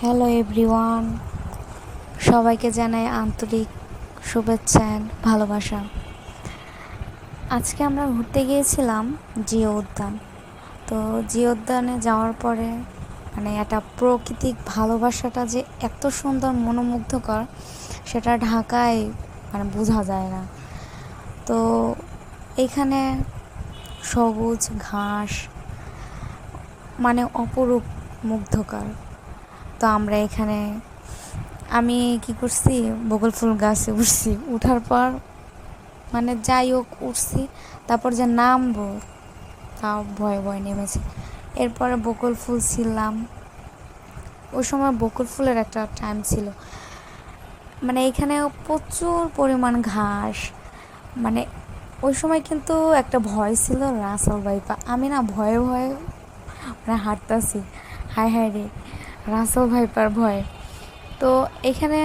Hello everyone সবাইকে জানাই আন্তরিক শুভেচ্ছা ভালোবাসা। আজকে আমরা ঘুরতে গিয়েছিলাম জিও উদ্যান। তো জিও উদ্যানে যাওয়ার পরে মানে একটা প্রকৃতিক ভালোবাসাটা যে এত সুন্দর, মনোমুগ্ধকর, সেটা ঢাকায় মানে বোঝা যায় না। তো এখানে সবুজ ঘাস মানে অপরূপ, মুগ্ধকর। তো আমরা এখানে, আমি কি করছি? বগল ফুল গাছে উঠছি। উঠার পর মানে যাই হোক, উঠছি। তারপর যে নামবো, তাও ভয় ভয় নেমেছে। এরপরে বকুল ফুল ছিলাম। ওই সময় বকুল ফুলের একটা টাইম ছিল। মানে এখানে প্রচুর পরিমাণ ঘাস। মানে ওই সময় কিন্তু একটা ভয় ছিল রাসেল ভাইপা। আমি না ভয়ে ভয়ে মানে হাঁটতাছি। হায় হায় রে। রাসেল ভাইপার ভয়। তো এখানে